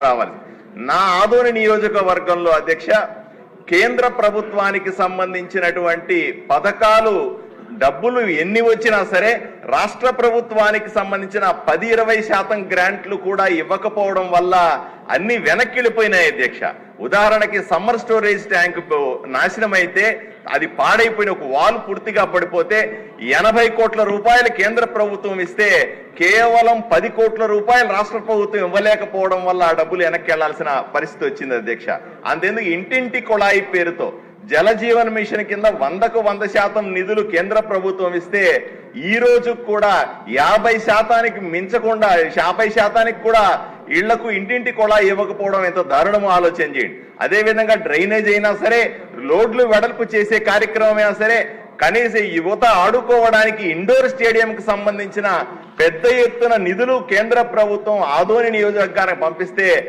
రావాలి. నా ఆదోని నియోజకవర్గంలో అధ్యక్ష కేంద్ర ప్రభుత్వానికి సంబంధించినటువంటి పథకాలు డబ్బులు ఎన్ని వచ్చినా సరే రాష్ట్ర ప్రభుత్వానికి సంబంధించిన పది ఇరవై శాతం గ్రాంట్లు కూడా ఇవ్వకపోవడం వల్ల అన్ని వెనక్కిళ్ళిపోయినాయి అధ్యక్ష. ఉదాహరణకి సమ్మర్ స్టోరేజ్ ట్యాంక్ నాశనం అయితే అది పాడైపోయిన ఒక వాల్ పూర్తిగా పడిపోతే ఎనభై కోట్ల రూపాయలు కేంద్ర ప్రభుత్వం ఇస్తే కేవలం పది కోట్ల రూపాయలు రాష్ట్ర ప్రభుత్వం ఇవ్వలేకపోవడం వల్ల ఆ డబ్బులు వెనక్కి వెళ్ళాల్సిన పరిస్థితి వచ్చింది అధ్యక్ష. అంతేందుకు ఇంటింటి కొళాయి పేరుతో జల జీవన్ మిషన్ కింద వందకు వంద శాతం నిధులు కేంద్ర ప్రభుత్వం ఇస్తే ఈ రోజు కూడా యాభై శాతానికి మించకుండా యాభై శాతానికి కూడా ఇళ్ళకు ఇంటింటి కొళాయి ఇవ్వకపోవడం ఎంత దారుణమో ఆలోచన చేయండి. అదే విధంగా డ్రైనేజ్ అయినా సరే రోడ్లు వెడల్పు చేసే కార్యక్రమం సరే కనీసం యువత ఆడుకోవడానికి ఇండోర్ స్టేడియం కు సంబంధించిన పెద్ద ఎత్తున నిధులు కేంద్ర ప్రభుత్వం ఆదోని నియోజకవర్గానికి పంపిస్తే